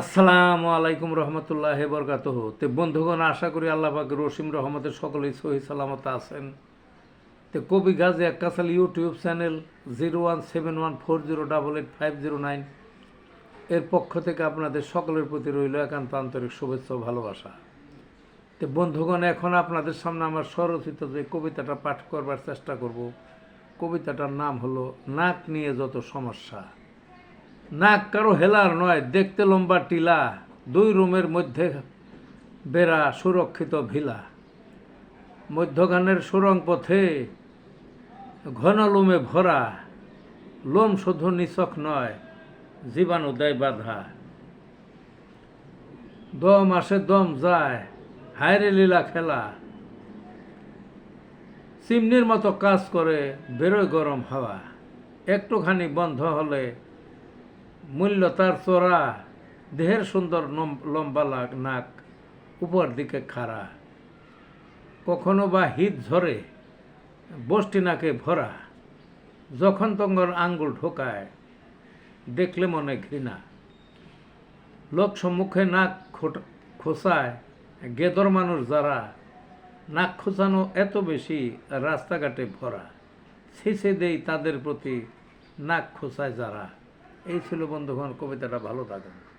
আসসালামু আলাইকুম রহমতুল্লাহ বরকাত তে বন্ধুগণ, আশা করি আল্লাহ পাক রসিম রহমতের সকলেই সহি সালামত আছেন। তে কবি Gazi Akkasal YouTube channel zero one seven one four zero double eight five zero nine এর পক্ষ থেকে আপনাদের সকলের প্রতি রইল একান্ত আন্তরিক শুভেচ্ছা ভালোবাসা। তে বন্ধুগণ, এখন আপনাদের সামনে আমার স্বরচিত যে কবিতাটা পাঠ করবার চেষ্টা করব, কবিতাটার নাম হলো, নাক নিয়ে যত সমস্যা। নাক কারও হেলার নয়, দেখতে লম্বা টিলা, দুই রুমের মধ্যে বেড়া সুরক্ষিত ভিলা। মধ্যখানের সুরং পথে ঘন লোমে ভরা, লোম শুধু নিছক নয়, জীবাণু দেয় বাধা। দম আসে, দম যায় হায়রে লীলা খেলা। চিমনির মতো কাজ করে বেরোয় গরম হাওয়া। একটুখানি বন্ধ হলে মূল্য তার চোরা। দেহের সুন্দর লম্বা নাক উপর দিকে খাড়া। কখনো বা হিত ঝরে, বষ্টি নাকে ভরা। যখন তখন আঙ্গুল ঢোকায় দেখলে মনে ঘৃণা। লোক সম্মুখে নাক খোঁচায়, গেদর মানুষ যারা। নাক খোঁচানো এত বেশি রাস্তাঘাটে ভরা। শেষে দেই তাদের প্রতি নাক খোঁচায় যারা। এই ছিল বন্ধুগণ কবিতাটা ভালো থাকুন।